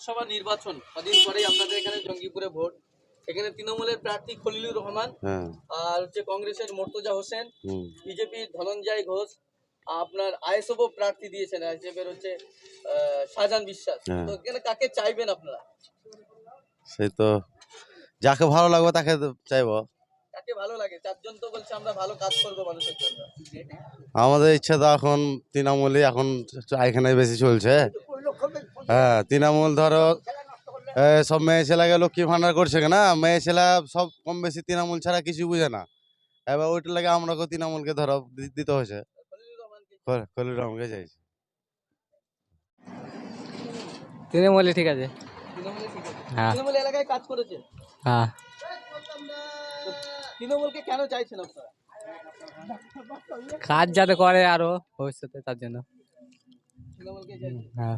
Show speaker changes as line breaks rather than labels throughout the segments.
লোকসভা নির্বাচন কদিন পরেই আপনাদের এখানে জঙ্গিপুরে ভোট। এখানে তৃণমূলের প্রার্থী খলিলুর রহমান
হ্যাঁ।
আর হচ্ছে কংগ্রেসের মোর্তজা হোসেন
হুম।
বিজেপির ধনঞ্জয় ঘোষ আপনার আইএসএফও প্রার্থী দিয়েছেন আইএসএফের হচ্ছে শাহজাহান বিশ্বাস।
হ্যাঁ।
তো এখানে কাকে চাইবেন আপনারা?
সেই তো যাকে ভালো লাগবে তাকে চাইব।
কাকে ভালো লাগে? চারজন তো বলছে আমরা ভালো কাজ করব মানুষের জন্য।
আমাদের ইচ্ছা তো এখন তৃণমূলই এখন এখানে বেশি চলছে। হ্যাঁ তৃণমূল ধরো সব মেয়ে ছেলেকে লক্ষ্মী ভান্ডার করছে না মেয়ে ছেলে সব কম বেশি তৃণমূল ছাড়া কিছু বুঝে না। এবার ওইটার লাগে আমরাকে তৃণমূলকে ধরো দিতে হয়েছে। খলিল রহমানকে চাইছি।
তৃণমূলে ঠিক আছে।
তৃণমূলে ঠিক আছে।
হ্যাঁ।
এলাকায় কাজ করেছে?
হ্যাঁ।
তৃণমূলকে কেন চাইছেন আপনারা?
কাজ যাতে করে আরও ভবিষ্যতে তার জন্য। হ্যাঁ।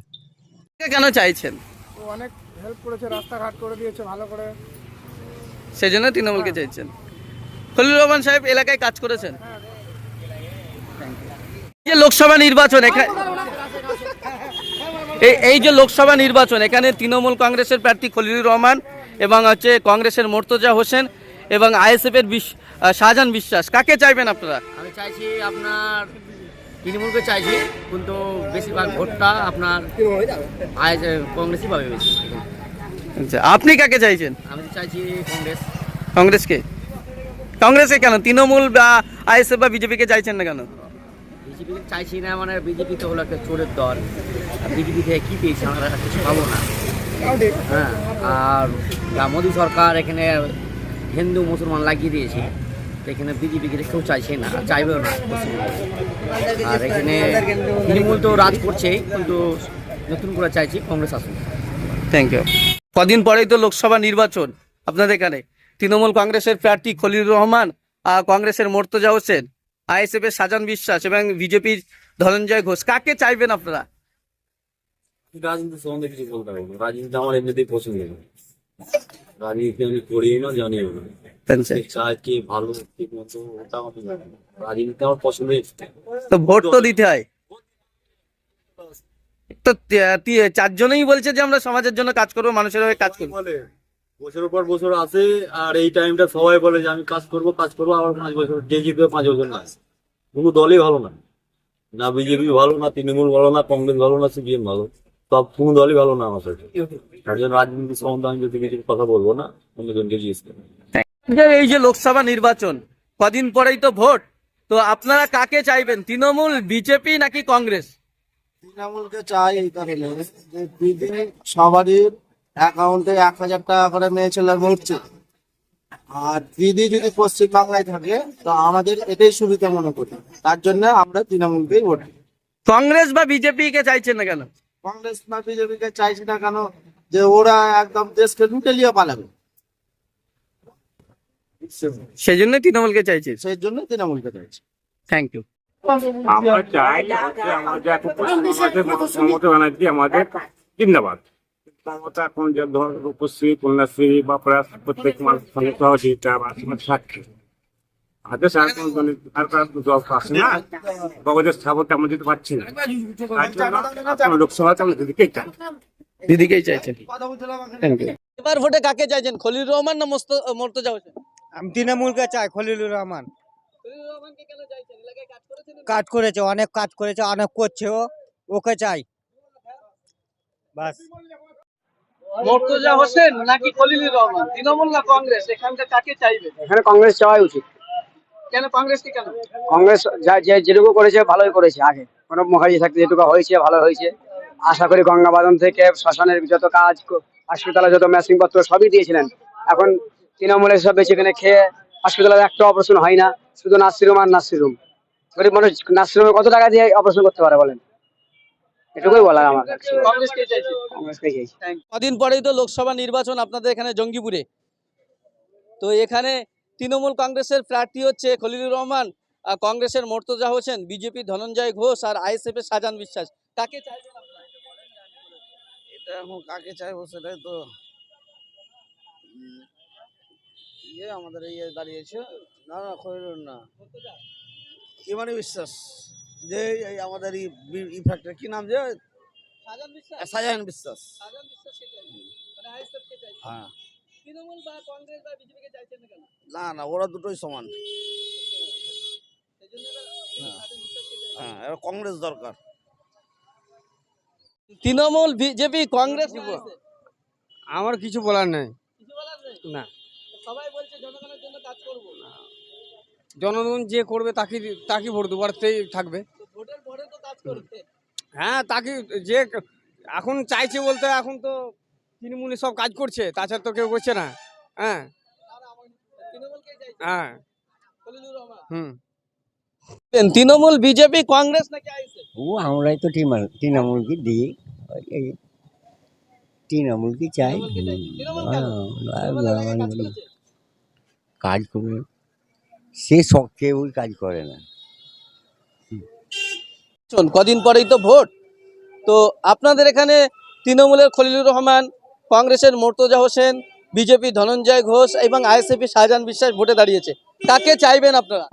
কেন চাইছেন?
ও অনেক হেল্প করেছে রাস্তাঘাট করে দিয়েছে ভালো করে।
সেই জন্য তৃণমূলকে চাইছেন। খলিলুর রহমান সাহেব এলাকায় কাজ করেছেন? এই যে লোকসভা নির্বাচন এখানে এই যে লোকসভা নির্বাচন এখানে তৃণমূল কংগ্রেসের প্রার্থী খলিলুর রহমান এবং হচ্ছে কংগ্রেসের মোর্তজা হোসেন এবং আইএসএফ এর শাহজাহান বিশ্বাস। কাকে চাইবেন আপনারা?
আমি চাইছি আপনার তৃণমূলকে চাইছি কিন্তু বেশিরভাগ ভোটটা আপনার আয় কংগ্রেসই পাবে বেশি।
আচ্ছা, আপনি কাকে চাইছেন?
আমি চাইছি কংগ্রেস।
কংগ্রেসকে? কংগ্রেসে কেন? তৃণমূল বা আইএসএফ বা বিজেপিকে চাইছেন না কেন?
বিজেপি চাইছি না মানে বিজেপি তো হলো একটা চোরের দল। বিজেপি থেকে কী পেয়েছি আমরা কিছু পাবো না। হ্যাঁ আর মোদী সরকার এখানে হিন্দু মুসলমান লাগিয়ে দিয়েছে। তো এখানে বিজেপিকে কেউ চাইছে না চাইবেও না। আর এখানে তৃণমূল তো রাজ করছেই কিন্তু নতুন করে চাইছি কংগ্রেস আসুন
থ্যাংক ইউ কদিন পরেই তো লোকসভা নির্বাচন আপনাদের এখানে তৃণমূল কংগ্রেসের প্রার্থী খলিলুর রহমান আর কংগ্রেসের মোর্তজা হোসেন আইএসএফ এর সাজান বিশ্বাস এবং বিজেপির ধনঞ্জয় ঘোষ। কাকে চাইবেন আপনারা?
রাজনীতি সম্বন্ধে কিছু বলতে পারব রাজনীতি আমার এমনিতেই পছন্দ না। রাজনীতি আমি করিও না জানিও না। চায় কে ভালো ওটা আমি জানি না। রাজনীতি আমার
তো ভোট তো দিতে হয়। তো তি- তি- চারজনেই বলছে যে আমরা সমাজের জন্য কাজ করব মানুষের হয়ে কাজ করব।
বলে বছরের পর বছর আসে আর এই টাইমটা সবাই বলে যে আমি কাজ করব কাজ করব আবার পাঁচ বছর যে জিতবে পাঁচ বছর না। কোনো দলই ভালো না। না বিজেপি ভালো না তৃণমূল ভালো না কংগ্রেস ভালো না সিপিএম ভালো। সব কোনো দলই ভালো না আমার সাথে। তার জন্য রাজনীতি সম্বন্ধে আমি যদি কিছু কথা বলব না অন্যজনকে জিজ্ঞেস করব।
যে এই যে লোকসভা নির্বাচন কদিন পরেই তো ভোট তো আপনারা কাকে চাইবেন তৃণমূল বিজেপি নাকি কংগ্রেস?
তৃণমূলকে চাই এই কারণে দিদি সবারই অ্যাকাউন্টে এক হাজার টাকা করে মেয়ে ছেলে ভরছে আর দিদি যদি পশ্চিম বাংলায় থাকে তো আমাদের এটাই সুবিধা মনে করি। তার জন্য আমরা তৃণমূলকেই ভোট।
কংগ্রেস বা বিজেপি কে চাইছেন না কেন?
কংগ্রেস না বিজেপিকে চাইছে না কেন? যে ওরা একদম দেশকে লুটে নিয়ে পালাবে।
সেই জন্য তৃণমূলকে চাইছেন
সেই জন্য তৃণমূলকে চাইছি।
থ্যাংক ইউ
আমরা চাই আমাদের মমতা ব্যানার্জি আমাদের জিন্দাবাদ। মমতা এখন যে ধর রূপশ্রী কন্যাশ্রী বা প্রয়াস প্রত্যেক মানুষ সহযোগিতা বা সাক্ষী। হাতে না। কাগজের সাপোর্ট আমরা দিতে পারছি না। লোকসভাতে আমরা দিদিকেই চাই।
দিদিকেই চাইছেন। এবার ভোটে কাকে চাইছেন? খলিল রহমান না মোস্ত- মোর্তজা হোসেন?
আমি তৃণমূলকে চাই খলিলুর রহমান।
কাজ
করেছে অনেক কাজ করেছে অনেক করছে ও। ওকে চাই। বাস।
মোর্তজা হোসেন নাকি খলিল রহমান? তৃণমূল না কংগ্রেস? এখানটা কাকে চাইবেন
এখানে কংগ্রেস চাওয়াই উচিত।
কেন কংগ্রেসকে কেন?
কংগ্রেস যা যে যেটুকু করেছে ভালোই করেছে আগে। প্রণব মুখার্জি থাকতে যেটুকু হয়েছে ভালো হয়েছে। আশা করি গঙ্গাবাদন থেকে শ্মশানের যত কাজ হাসপাতালে যত মেশিন পত্র সবই দিয়েছিলেন। এখন তৃণমূলের সব বেশি এখানে খেয়ে হাসপাতালে একটা অপারেশন হয় না শুধু নার্সিংরুম আর নার্সিংরুম গরিব মানুষ নার্সিংরুমে কত টাকা দিয়ে অপারেশন করতে পারে বলেন? এটুকুই বলার আমার
কদিন পরেই তো লোকসভা নির্বাচন আপনাদের এখানে জঙ্গিপুরে। তো এখানে তৃণমূল কংগ্রেসের প্রার্থী হচ্ছে খলিলুর রহমান আর কংগ্রেসের মোর্তজা হোসেন বিজেপি ধনঞ্জয় ঘোষ আর আইএসএফ এর সাজান বিশ্বাস। কাকে চাইবেন
এটা এখন কাকে চাইব সেটাই তো ইয়ে আমাদের ইয়ে দাঁড়িয়েছে। না না খৈরুর না। ইমানি বিশ্বাস যে এই আমাদের ই ফ্যাক্টরি কি নাম যে?
সাজান বিশ্বাস।
বিশ্বাস।
সাজান বিশ্বাসকে কে চাইছেন মানে
হ্যাঁ।
তৃণমূল বা কংগ্রেস বা বিজেপি কে চাইছেন না
না না ওরা দুটোই সমান। হ্যাঁ। এবার কংগ্রেস দরকার।
তৃণমূল বিজেপি কংগ্রেস?
আমার কিছু বলার নেই।
কিছু বলার নেই?
না।
সবাই বলছে জনগণের জন্য কাজ করব
জনগণ যে করবে তাকে তাকে ভোট দেবো আর সেই থাকবে।
তো ভোটের পরে তো কাজ করবে
হ্যাঁ তাকে যে এখন চাইছে বলতে এখন তো তৃণমূলে সব কাজ করছে তাছাড়া তো কেউ করছে না। হ্যাঁ। হ্যাঁ। হুম।
তৃণমূল বিজেপি কংগ্রেস নাকি
ও আমরাই তো তৃণমূলকে দিই। তৃণমূলকে চাই
তৃণমূলকে চাই। তৃণমূল কেন?
হ্যাঁ,
তৃণমূল এর আগে কাজ
মানে
করেছে।
কাজ করে সে সব কেউই কাজ করে না।
শোন, কদিন পরেই তো ভোট। তো আপনাদের এখানে তৃণমূলের খলিলুর রহমান কংগ্রেসের মোর্তজা হোসেন বিজেপি ধনঞ্জয় ঘোষ এবং আইএসএফি শাহজাহান বিশ্বাস ভোটে দাঁড়িয়েছে। কাকে চাইবেন আপনারা?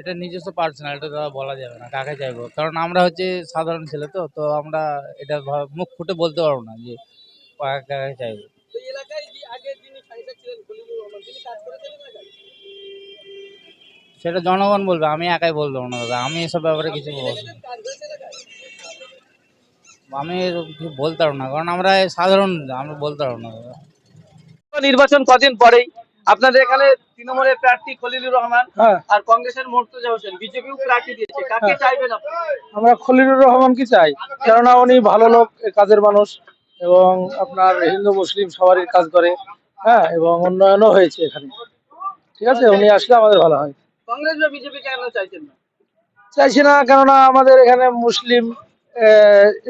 এটা নিজস্ব পার্সোনাল এটা তো বলা যাবে না কাকে চাইব? কারণ আমরা হচ্ছে সাধারণ ছেলে তো তো আমরা এটা মুখ ফুটে বলতে পারব না যে কাকে কাকে চাইব সেটা জনগণ বলবে আমি একাই বলতে পারব না দাদা আমি এসব ব্যাপারে কিছু বলব? আমি কিছু বলতে পারব না কারণ আমরা সাধারণ আমরা বলতে পারব না দাদা।
নির্বাচন কদিন পরেই? আপনাদের এখানে তৃণমূলের প্রার্থী খলিলুর রহমান
হ্যাঁ।
আর কংগ্রেসের মোর্তজা হোসেন বিজেপিও প্রার্থী দিয়েছে কাকে চাইবেন আপনারা
আমরা খলিলুর রহমানকে চাই? কেননা উনি ভালো লোক কাজের মানুষ এবং আপনার হিন্দু মুসলিম সবারই কাজ করে হ্যাঁ এবং উন্নয়নও হয়েছে এখানে। ঠিক আছে? উনি আসলে আমাদের ভালো হয়।
কংগ্রেস বা বিজেপি কেন চাইছেন না?
চাইছি না কেননা আমাদের এখানে মুসলিম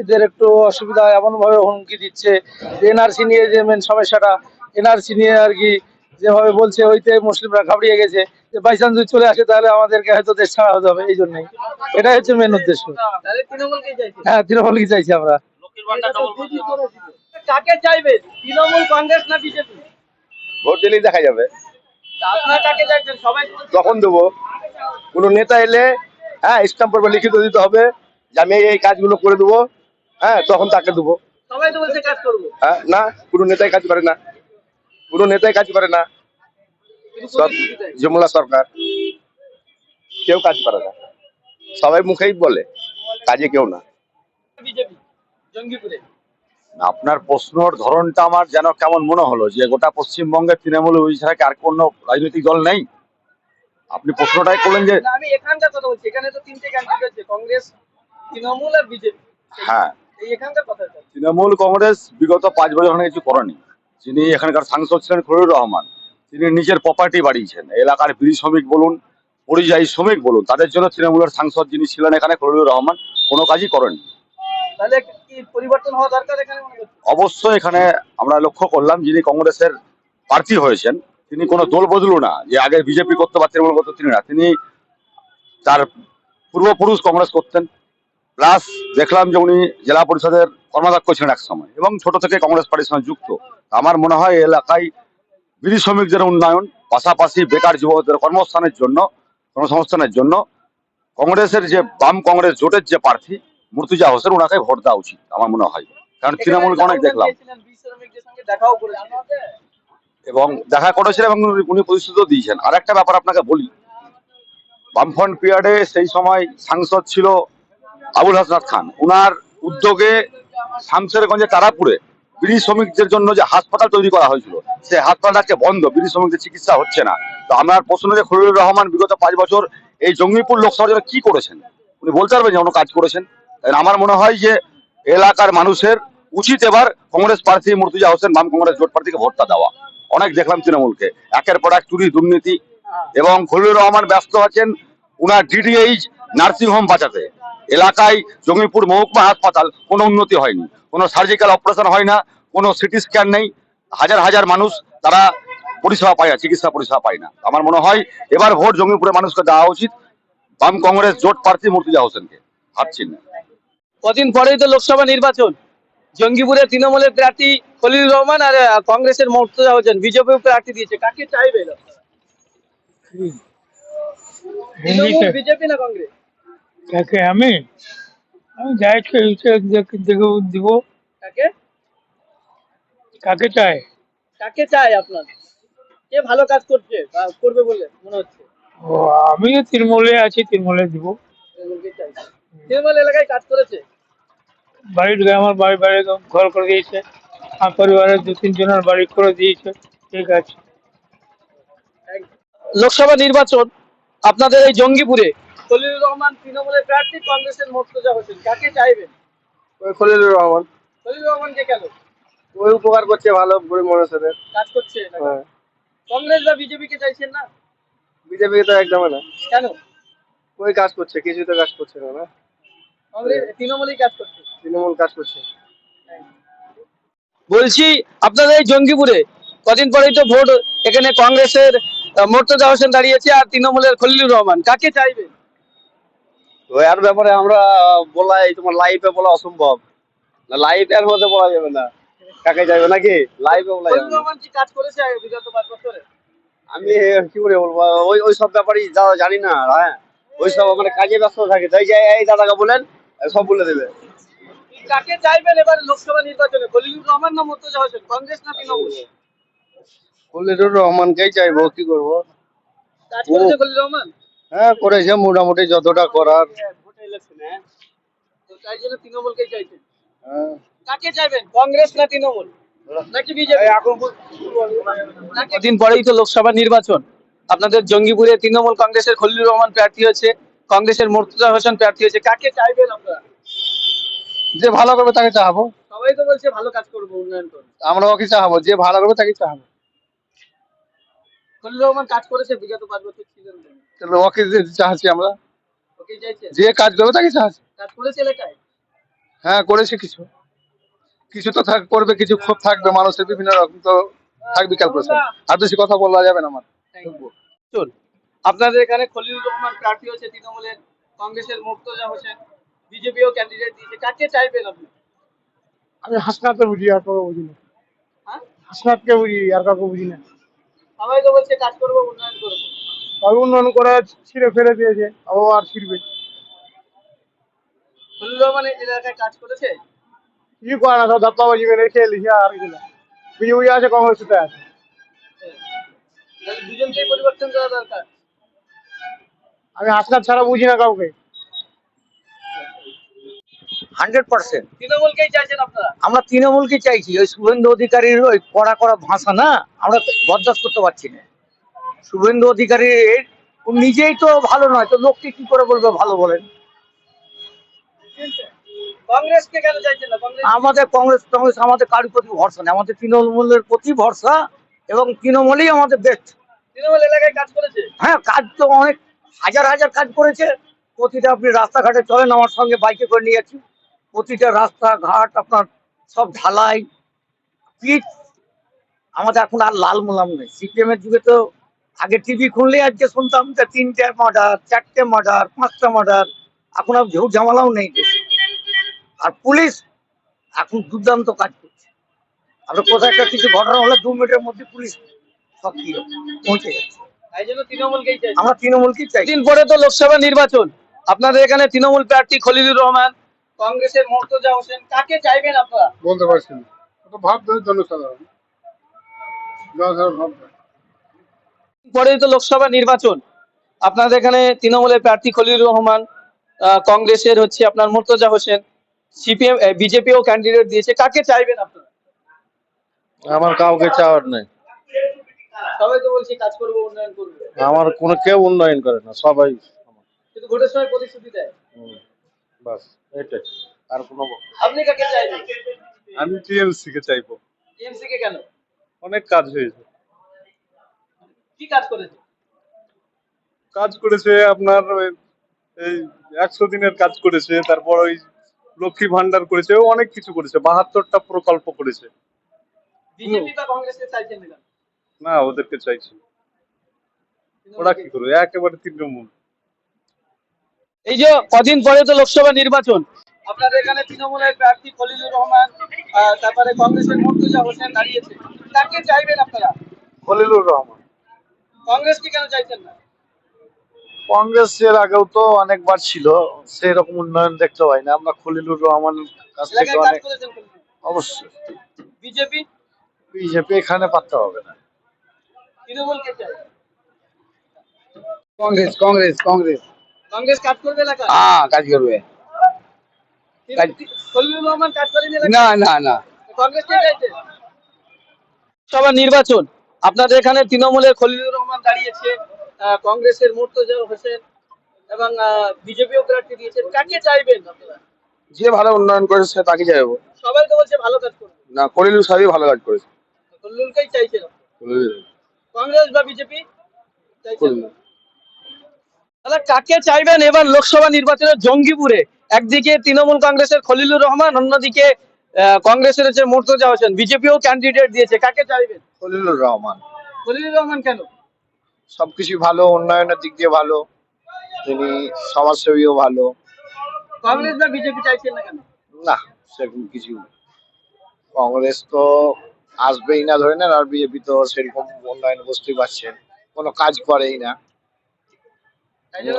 এদের একটু অসুবিধা এমন ভাবে হুমকি দিচ্ছে। এনআরসি নিয়ে যে মেন সমস্যাটা এনআরসি নিয়ে আর কি যেভাবে বলছে ওইতে মুসলিমরা ঘাবড়িয়ে গেছে। যে বাইচান্স যদি চলে আসে তাহলে আমাদেরকে হয়তো দেশ ছাড়া হতে হবে এই জন্যই। এটাই হচ্ছে মেন উদ্দেশ্য। হ্যাঁ তৃণমূলকে চাইছি আমরা।
কাকে চাইবেন তৃণমূল কংগ্রেস না বিজেপি?
ভোট দিলেই দেখা যাবে। তখন দেবো। কোনো নেতা এলে হ্যাঁ স্ট্যাম্প পেপার লিখিত দিতে হবে যে আমি এই কাজগুলো করে দেবো হ্যাঁ তখন তাকে দেবো। হ্যাঁ না কোনো নেতাই কাজ করে না। কোনো নেতাই কাজ করে না। জমলা সরকার। কেউ কাজ করে না। সবাই মুখেই বলে কাজে কেউ না।
বিজেপি জঙ্গিপুরে।
আপনার প্রশ্নর ধরনটা আমার যেন কেমন মনে হলো যে গোটা পশ্চিমবঙ্গের তৃণমূল ওই ছাড়া আর কোনো রাজনৈতিক দল নেই? আপনি প্রশ্নটাই করলেন যে
আমি এখানকার কথা বলছি এখানে তো তিনটে ক্যান্ডিডেট আছে কংগ্রেস তৃণমূল আর বিজেপি।
হ্যাঁ।
এখানকার কথা
তৃণমূল কংগ্রেস বিগত পাঁচ বছর এখানে কিছু করেনি। যিনি এখানকার সাংসদ ছিলেন খলিলুর রহমান তিনি নিজের প্রপার্টি বাড়িয়েছেন। এলাকার বিড়ি শ্রমিক বলুন পরিযায়ী শ্রমিক বলুন তাদের জন্য তৃণমূলের সাংসদ যিনি ছিলেন এখানে খলিলুর রহমান কোনো কাজই করেন
তাহলে
অবশ্যই এখানে আমরা লক্ষ্য করলাম যিনি কংগ্রেসের প্রার্থী হয়েছেন, তিনি কোনো দল বদলু না, যে আগে বিজেপি করতে বা তৃণমূল করতে তিনি না, তিনি তার পূর্বপুরুষ কংগ্রেস করতেন, প্লাস দেখলাম যে উনি জেলা পরিষদের কর্মাধ্যক্ষ ছিলেন এক সময়, এবং ছোট থেকে কংগ্রেস পার্টির সঙ্গে যুক্ত। আমার মনে হয় এলাকায় বিড়ি শ্রমিকদের উন্নয়ন, পাশাপাশি বেকার যুবকদের কর্মস্থানের জন্য, কর্মসংস্থানের জন্য কংগ্রেসের যে বাম কংগ্রেস জোটের যে প্রার্থী মুর্তুজা হোসেন ওনাকে ভোট দেওয়া উচিত আমার মনে হয়। কারণ তৃণমূলকে অনেক দেখলাম। এবং দেখা করেছেন এবং উনি- প্রতিশ্রুতিও দিয়েছেন। আর একটা ব্যাপার আপনাকে বলি। বামফ্রন্ট পিরিয়ডে সেই সময় সাংসদ ছিল আবুল হাসনাত খান। ওনার উদ্যোগে শামশেরগঞ্জে তারাপুরে বিড়ি শ্রমিকদের জন্য যে হাসপাতাল তৈরি করা হয়েছিল সেই হাসপাতালটাকে বন্ধ। বিড়ি শ্রমিকদের চিকিৎসা হচ্ছে না। তো আমার প্রশ্ন যে খলিলুর রহমান বিগত পাঁচ বছর এই জঙ্গিপুর লোকসভার জন্য কি করেছেন? উনি বলতে পারবেন যে কোনো কাজ করেছেন। আমার মনে হয় যে এলাকার মানুষের উচিত এবার কংগ্রেস প্রার্থী মুর্তুজা হোসেন বাম কংগ্রেস জোট প্রার্থীকে ভোটটা দেওয়া। অনেক দেখলাম তৃণমূলকে। একের পর এক চুরি দুর্নীতি এবং খলিলুর রহমান ব্যস্ত আছেন, উনার ডিডিএইচ নার্সিংহোম বাঁচাতে। এলাকায় জঙ্গিপুর মহকুমা হাসপাতাল কোনো উন্নতি হয়নি। কোনো সার্জিক্যাল অপারেশন হয় না, কোনো সিটি স্ক্যান নেই। হাজার হাজার মানুষ তারা পরিষেবা পায় না, চিকিৎসা পরিষেবা পায় না। আমার মনে হয় এবার ভোট জঙ্গিপুরের মানুষকে দেওয়া উচিত, বাম কংগ্রেস জোট প্রার্থী মুর্তুজা হোসেনকে। হারছেন না।
কদিন পরেই তো লোকসভা নির্বাচন। জঙ্গিপুরে তৃণমূলের প্রার্থী খলিলুর রহমান আর কংগ্রেসের মোর্তজা হোসেন বিজেপি প্রার্থী দিয়েছে। কাকে চাইবে বিজেপি না কংগ্রেস?
কাকে? আমি? আমি যাই দেখে দিব।
কাকে?
কাকে চায়
কাকে চাই আপনার? কে ভালো কাজ করছে করবে বলে মনে হচ্ছে?
ও আমি তৃণমূলে আছি তৃণমূলে দিব।
তৃণমূল এলাকায় কাজ করেছে।
বাড়ির আমার বাড়ি বাড়ি ঘর করে দিয়েছে। আমার পরিবারের দু তিনজনের বাড়ি করে দিয়েছে। ঠিক আছে।
লোকসভা নির্বাচন আপনাদের এই জঙ্গিপুরে খলিলুর রহমান তৃণমূলের প্রার্থী কংগ্রেসের মোর্তজা হোসেন কাকে চাইবেন?
ওই খলিলুর রহমান।
খলিলুর রহমানকে কেন?
ওই উপকার করছে ভালো গরিব মানুষদের।
কাজ করছে?
হ্যাঁ।
কংগ্রেস বা বিজেপি কে চাইছেন না?
বিজেপি তো একদম না।
কেন?
ওই কাজ করছে কিছু তো কাজ করছে না?
তৃণমূলই কাজ করছে।
তৃণমূল কাজ করছে।
বলছি আপনাদের এই জঙ্গিপুরে কদিন পরেই তো ভোট এখানে কংগ্রেসের মোর্তজা হোসেন দাঁড়িয়েছে আর তৃণমূলের খলিলুর রহমান। কাকে চাইবেন
ওই আর ব্যাপারে আমরা বলা এই তোমার লাইভে বলা অসম্ভব। না লাইভ এর মধ্যে বলা যাবে না। কাকে যাবে নাকি? লাইভে বলা যাবে
রহমান কি কাজ করেছে বিগত পাঁচ বছরে?
আমি কি করে বলব? ওই ওই সব ব্যাপারই জানি না হ্যাঁ? ওই সব মানে কাজে ব্যস্ত থাকে। তাই যে এই দাদাকে বলেন সব বলে দেবে।
কাকে চাইবেন এবার লোকসভা নির্বাচনে? খলিলুর রহমান না মোর্তজা হোসেন? কংগ্রেস না তৃণমূল?
খলিলুর রহমানকেই চাইব কি করব?
কাজ করেছে খলিলুর রহমান?
হ্যাঁ করেছে মোটামুটি যতটা করার।
তো তাই জন্য তৃণমূলকেই চাইছেন।
হ্যাঁ।
কাকে চাইবেন? কংগ্রেস না তৃণমূল? নাকি বিজেপি? পরেই তো লোকসভা নির্বাচন। আপনাদের জঙ্গিপুরে তৃণমূল কংগ্রেসের খলিলুর রহমান প্রার্থী হচ্ছে কংগ্রেসের মোর্তজা হোসেন প্রার্থী হচ্ছে কাকে চাইবেন আপনারা
যে ভালো করবে তাকে চাহাবো।
সবাই তো বলছে ভালো কাজ করব উন্নয়ন করব।
আমরাও কি চাহাবো? যে ভালো করবে তাকে চাহাবো।
খলিলুর রহমান কাজ করেছে বিগত পাঁচ বছর ছিলেন
তাহলে ওকে যে চাহাচ্ছি আমরা?
ওকে চাইছে?
যে কাজ করবে তাকে চাহাচ্ছি।
কাজ করেছে এলাকায়?
হ্যাঁ করেছে কিছু। কিছু তো থাক করবে কিছু ক্ষোভ থাকবে মানুষের বিভিন্ন রকম তো থাকবে ক্যালকুলেশন আর বেশি কথা বলা যাবে না আমার।
চল। আপনাদের এখানে খলিলুর রহমান প্রার্থী হচ্ছে তৃণমূলের কংগ্রেসের মুর্তজা হোসেন। বিজেপিও ক্যান্ডিডেট দিয়েছে। কাকে চাইবেন আপনি?
আমি হাসনাতে বুঝি আর কাউকে বুঝি না।
হ্যাঁ?
হাসনাতকে বুঝি আর কাউকে বুঝি না।
সবাই তো বলছে কাজ করব উন্নয়ন করব।
আর উন্নয়ন করে ছিঁড়ে ফেলে দিয়েছে আর ছিঁড়বে।
খলিলুর রহমান এই এলাকায় কাজ করেছে?
কি করে না সব ধাপ্পাবাজি মেরে খেয়ে লিখে আর কিছু না। বিজেপি আছে কংগ্রেসে আছে।
দুজনকেই পরিবর্তন করা দরকার।
আমি হাসনাত ছাড়া বুঝি না কাউকে।
Hundred percent.
তৃণমূলকেই চাইছেন আপনারা?
আমরা তৃণমূলকে চাইছি ওই শুভেন্দু অধিকারীর ওই কড়া কড়া ভাষা না আমরা বরদাস্ত করতে পারছি না। শুভেন্দু অধিকারী নিজেই তো ভালো নয় তো লোককে কি করে বলবে ভালো বলেন?
কংগ্রেসকে কেন না?
আমাদের কংগ্রেস কংগ্রেস আমাদের কারোর প্রতি ভরসা নেই আমাদের তৃণমূলের প্রতি ভরসা এবং তৃণমূলই আমাদের বেস্ট
তৃণমূল এলাকায় কাজ করেছে?
হ্যাঁ কাজ তো অনেক হাজার হাজার কাজ করেছে। প্রতিটা আপনি রাস্তাঘাটে চলেন, আমার সঙ্গে বাইকে করে নিয়ে যাচ্ছি। প্রতিটা রাস্তাঘাট আপনার সব ঢালাই, পিচ। আমাদের এখন আর লাল মোলাম নেই। সিপিএম এর যুগে তো আগে টিভি খুললে আজকে শুনতাম যে তিনটে মার্ডার চারটে মার্ডার পাঁচটা মার্ডার এখন আর ঝেউ ঝামেলাও নেই। আর পুলিশ এখন দুর্দান্ত কাজ করছে। আমরা কোথাও একটা কিছু ঘটনা হলে দু মিনিটের মধ্যে পুলিশ সব কি পৌঁছে যাচ্ছে। আমরা তৃণমূলকেই চাই।
দিন পরে তো লোকসভা নির্বাচন। আপনাদের এখানে তৃণমূল প্রার্থী খলিলুর রহমান কংগ্রেসের মোর্তজা হোসেন কাকে চাইবেন আপনারা?
বলতে পারছি না। তো ভাববে জনসাধারণ।
পরেই তো লোকসভা নির্বাচন। আপনাদের এখানে তৃণমূলের প্রার্থী খলিলুর রহমান আহ, কংগ্রেসের হচ্ছে আপনার মোর্তজা হোসেন সিপিএম বিজেপিও ক্যান্ডিডেট দিয়েছে। কাকে চাইবেন আপনারা?
আমার কাউকে চাওয়ার নেই।
সবাই তো বলছে কাজ করব উন্নয়ন করব।
আমার কোনো কেউ উন্নয়ন করে না সবাই
কিন্তু ভোটের সময় প্রতিশ্রুতি দেয়।
বাস এটাই। আর কোনো
আপনি কাকে চাইবেন?
আমি টিএমসি কে চাইব।
টিএমসি কে কেন?
অনেক কাজ হয়েছে।
কি কাজ করেছে?
কাজ করেছে আপনার ওই এই একশো দিনের কাজ করেছে তারপর ওই লক্ষ্মী ভান্ডার করেছে অনেক কিছু করেছে বাহাত্তরটা প্রকল্প করেছে।
বিজেপি বা কংগ্রেসকে চাইছেন না?
না ওদেরকে চাইছি। ওরা কি করবে? একেবারে তৃণমূল
এই যে কদিন পরে তো লোকসভা নির্বাচন। আপনাদের এখানে তৃণমূলের প্রার্থী খলিলুর রহমান তারপরে কংগ্রেসের মুর্তুজা হোসেন দাঁড়িয়েছে। কাকে চাইবেন আপনারা?
খলিলুর রহমান।
কংগ্রেসকে কেন চাইছেন না?
কংগ্রেস এর আগেও তো অনেকবার ছিল সেই রকম উন্নয়ন দেখতে পাই না। আমরা খলিলুর রহমানের কাছ থেকে
এলাকায় কাজ
অনেক অবশ্যই।
বিজেপি?
বিজেপি এখানে পাত্তা হবে না।
তৃণমূলকে চাই?
কংগ্রেস কংগ্রেস কংগ্রেস।
কংগ্রেস কাজ করবে এলাকা
হ্যাঁ কাজ করবে।
খলিলুর রহমান কাজ করেন
না না না।
কংগ্রেস কে চাইছে? সভা নির্বাচন। আপনাদের এখানে তৃণমূলের খলিলুর রহমান দাঁড়িয়েছে কংগ্রেসের মুর্তজা হোসেন এবং বিজেপিও প্রার্থী দিয়েছেন। কাকে চাইবেন আপনারা?
যে ভালো উন্নয়ন করেছে তাকে যাব
সবাই তো বলছে ভালো কাজ করবে।
না কলিলু সবই ভালো কাজ করেছে।
খলিলুরকেই চাইছেন কংগ্রেস বা বিজেপি? তাহলে কাকে চাইবেন এবার লোকসভা নির্বাচনে জঙ্গিপুরে? একদিকে তৃণমূল কংগ্রেসের খলিলুর রহমান অন্যদিকে কংগ্রেসের হচ্ছে মুর্তজা হোসেন। বিজেপিও ক্যান্ডিডেট দিয়েছে। কাকে চাইবেন?
খলিলুর রহমান।
খলিলুর রহমান কেন?
সবকিছু ভালো উন্নয়নের দিক দিয়ে ভালো। তিনি সমাজসেবীও ভালো।
কংগ্রেস বা বিজেপি চাইছেন না কেন?
না সেরকম কিছু কংগ্রেস তো আসবেই না ধরে নেন আর বিজেপি তো সেরকম উন্নয়ন বুঝতেই পারছেন কোনো কাজ করেই না।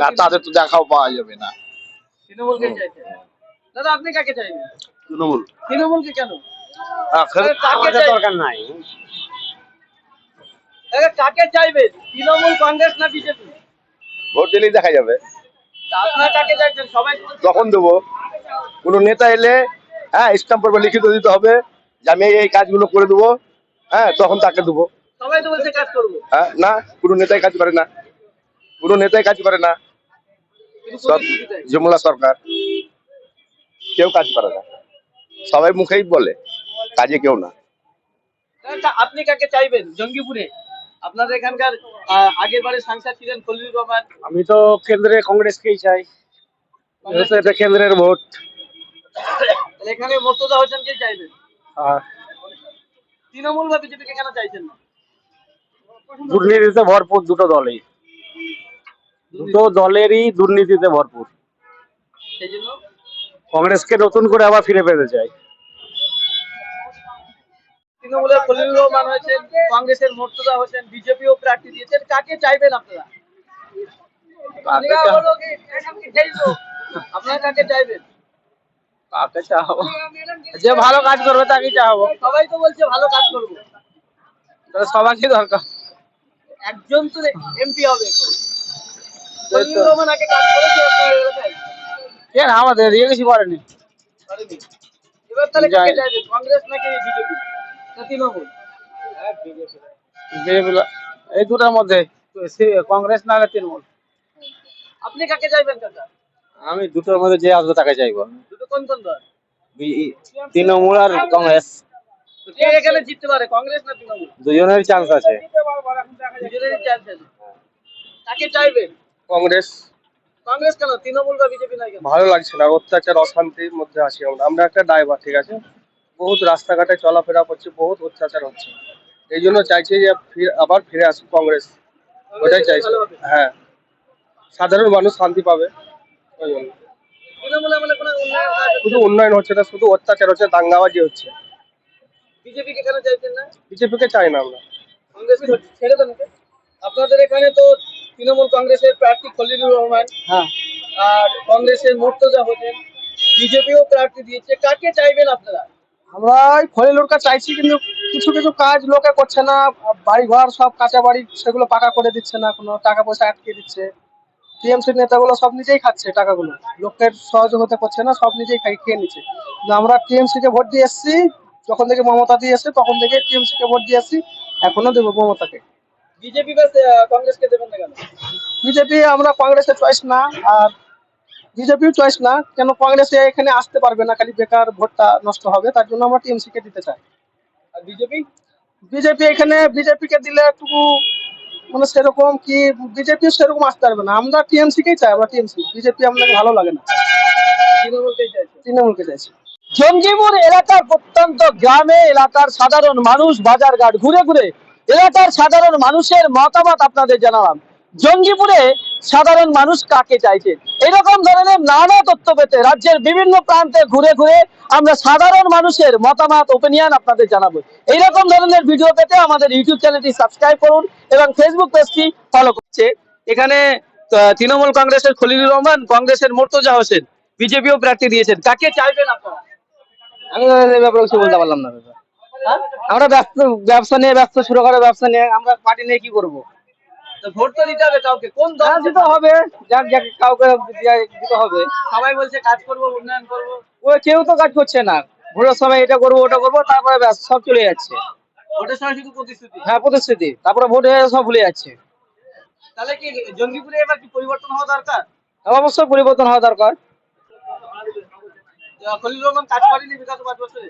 আর তাদের তো দেখাও পাওয়া যাবে না।
তৃণমূলকে চাইছেন দাদা আপনি কাকে চাইবেন?
তৃণমূল।
তৃণমূলকে কেন?
এখন
আরে কাকে চাই-
দরকার নাই।
কাকে চাইবেন? তৃণমূল কংগ্রেস না বিজেপি?
ভোট দিলেই দেখা যাবে। তখন দেবো। কোনো নেতা এলে হ্যাঁ স্ট্যাম্প পেপার লিখিত দিতে হবে। যে আমি এই কাজগুলো করে দেবো হ্যাঁ তখন তাকে দেবো।
সবাই তো বলছে কাজ করব।
হ্যাঁ না কোনো নেতাই কাজ করে না। কোনো নেতাই কাজ করে না। জমলা সরকার। কেউ কাজ করে না। সবাই মুখেই বলে কাজে কেউ না।
আপনি কাকে চাইবেন জঙ্গিপুরে? আপনাদের এখানকার আহ, আগের বারে সাংসদ ছিলেন খলিলুর রহমান।
আমি তো কেন্দ্রে কংগ্রেসকেই চাই। এটা কেন্দ্রের ভোট।
এখানে মোর্তজা হোসেনকে চাইবেন? তৃণমূল বা বিজেপিকে কেন চাইছেন না?
দুর্নীতিতে ভরপুর দুটো দলই। দুটো দলেরই দুর্নীতিতে ভরপুর। কংগ্রেসকে নতুন করে আবার ফিরে পেতে চাই।
তৃণমূলের খলিলুর রহমান হয়েছেন কংগ্রেসের মোর্তজা হোসেন বিজেপিও প্রার্থী দিয়েছেন কাকে চাইবেন আপনারা? আপনারা কাকে চাইবেন?
কাকে চাহাবো যে ভালো কাজ করবে তাকে চাহাবো
সবাই তো বলছে ভালো কাজ করব।
তাহলে সবাইকে দরকার।
একজন তো এমপি হবে এখন। খলিলুর রহমান আগে কাজ করেছে আপনার এলাকায়
কেন আমাদের এদিকে কিছু করেনি।
করেনি। এবার তাহলে কাকে
যাই।
কংগ্রেস নাকি বিজেপি? না তৃণমূল।
বিজেপি এই দুটার মধ্যে কংগ্রেস না তৃণমূল।
আপনি কাকে চাইবেন কাকা
আমি দুটোর মধ্যে যে আসবে তাকে চাইব।
কোন কোন দল?
তৃণমূল আর কংগ্রেস।
কে এখানে জিততে পারে কংগ্রেস না তৃণমূল?
দুজনের চান্স আছে।
দুজনেরই চান্স আছে। কাকে চাইবেন
কংগ্রেস।
কংগ্রেস কেন? তৃণমূল বা বিজেপি নাই কেন?
ভালো লাগছে না অত্যাচার অশান্তির মধ্যে আছি আমরা। আমরা একটা ড্রাইভার ঠিক আছে? বহুত রাস্তাঘাটে চলাফেরা করছে বহুত অত্যাচার হচ্ছে। এই জন্য চাইছি যে আবার ফিরে আসুক কংগ্রেস। ওটাই চাইছি। হ্যাঁ। সাধারণ মানুষ শান্তি পাবে। ওই জন্য। শুধু উন্নয়ন হচ্ছে না শুধু অত্যাচার হচ্ছে দাঙ্গাবাজি হচ্ছে।
বিজেপি কে কেন চাইছেন না?
বিজেপিকে চাই না আমরা।
ছেড়ে দেন আপনাদের এখানে তো তৃণমূল কংগ্রেসের প্রার্থী খলিলুর রহমান।
হ্যাঁ।
আর কংগ্রেসের মোর্তজা হোসেন বিজেপিও প্রার্থী দিয়েছে। কাকে চাইবেন আপনারা?
আমরা ওই খলিলুরকা চাইছি কিন্তু কিছু কিছু কাজ লোকে করছে না। বাড়ি ঘর সব কাঁচা বাড়ি সেগুলো পাকা করে দিচ্ছে না কোনো টাকা পয়সা আটকে দিচ্ছে। টিএমসি নেতাগুলো সব নিজেই খাচ্ছে টাকাগুলো। লোকের সহযোগিতা করছে না সব নিজেই খাই খেয়ে নিচ্ছে। আমরা টিএমসি কে ভোট দিয়ে এসছি যখন থেকে মমতা দিয়ে এসছে তখন থেকে টিএমসি কে ভোট দিয়ে এসছি এখনও দেবো মমতাকে।
বিজেপি বা কংগ্রেসকে দেবেন না কেন?
বিজেপি আমরা কংগ্রেসের চয়েস না আর বিজেপিও চয়েস না কেন কংগ্রেসে এখানে আসতে পারবে না খালি বেকার ভোটটা নষ্ট হবে তার জন্য আমরা টিএমসি কে দিতে চাই।
আর বিজেপি?
বিজেপি এখানে বিজেপি কে দিলে একটু মানে সেরকম কি বিজেপি সেরকম আসতে পারবে না। আমরা টিএমসি কেই চাই আমরা টিএমসি বিজেপি আমাদের ভালো লাগে না। তৃণমূলকে চাইছি।
জঙ্গিপুর এলাকার প্রত্যন্ত গ্রামে এলাকার সাধারণ মানুষ বাজারঘাট ঘুরে ঘুরে এলাকার সাধারণ মানুষের মতামত আপনাদের জানালাম। জঙ্গিপুরে সাধারণ মানুষ কাকে চাইছে? এরকম ধরনের নানা তথ্য পেতে রাজ্যের বিভিন্ন প্রান্তে ঘুরে ঘুরে আমরা সাধারণ মানুষের মতামত ওপিনিয়ন আপনাদের জানাব। এইরকম ধরনের ভিডিও পেতে আমাদের ইউটিউব চ্যানেলটি সাবস্ক্রাইব করুন এবং ফেসবুক পেজটি ফলো করছে এখানে তৃণমূল কংগ্রেসের খলিলুর রহমান কংগ্রেসের মোর্তজা হোসেন বিজেপিও প্রার্থী দিয়েছেন। কাকে চাইবেন আপনারা?
আমি ব্যাপারে কিছু বলতে পারলাম না। দাদা
হ্যাঁ?
আমরা ব্যস্ত ব্যবসা নিয়ে ব্যস্ত শুরু করে ব্যবসা নিয়ে আমরা পার্টি নিয়ে কি করব?
ভোট তো দিতে হবে কাউকে। কোন দল
দিতে হবে। যাক যাক কাউকে দিতে হবে।
সবাই বলছে কাজ করব উন্নয়ন করব।
ওই কেউ তো কাজ করছে না। ভোটের সময় এটা করব ওটা করব তারপরে সব চলে যাচ্ছে।
ভোটের সময় শুধু প্রতিশ্রুতি?
হ্যাঁ প্রতিশ্রুতি। তারপরে ভোট সব ভুলে যাচ্ছে।
তাহলে কি জঙ্গিপুরে এবার কি পরিবর্তন হওয়া দরকার?
অবশ্যই পরিবর্তন হওয়া দরকার।
খলিল রহমান কাজ করেনি বিগত পাঁচ বছরে?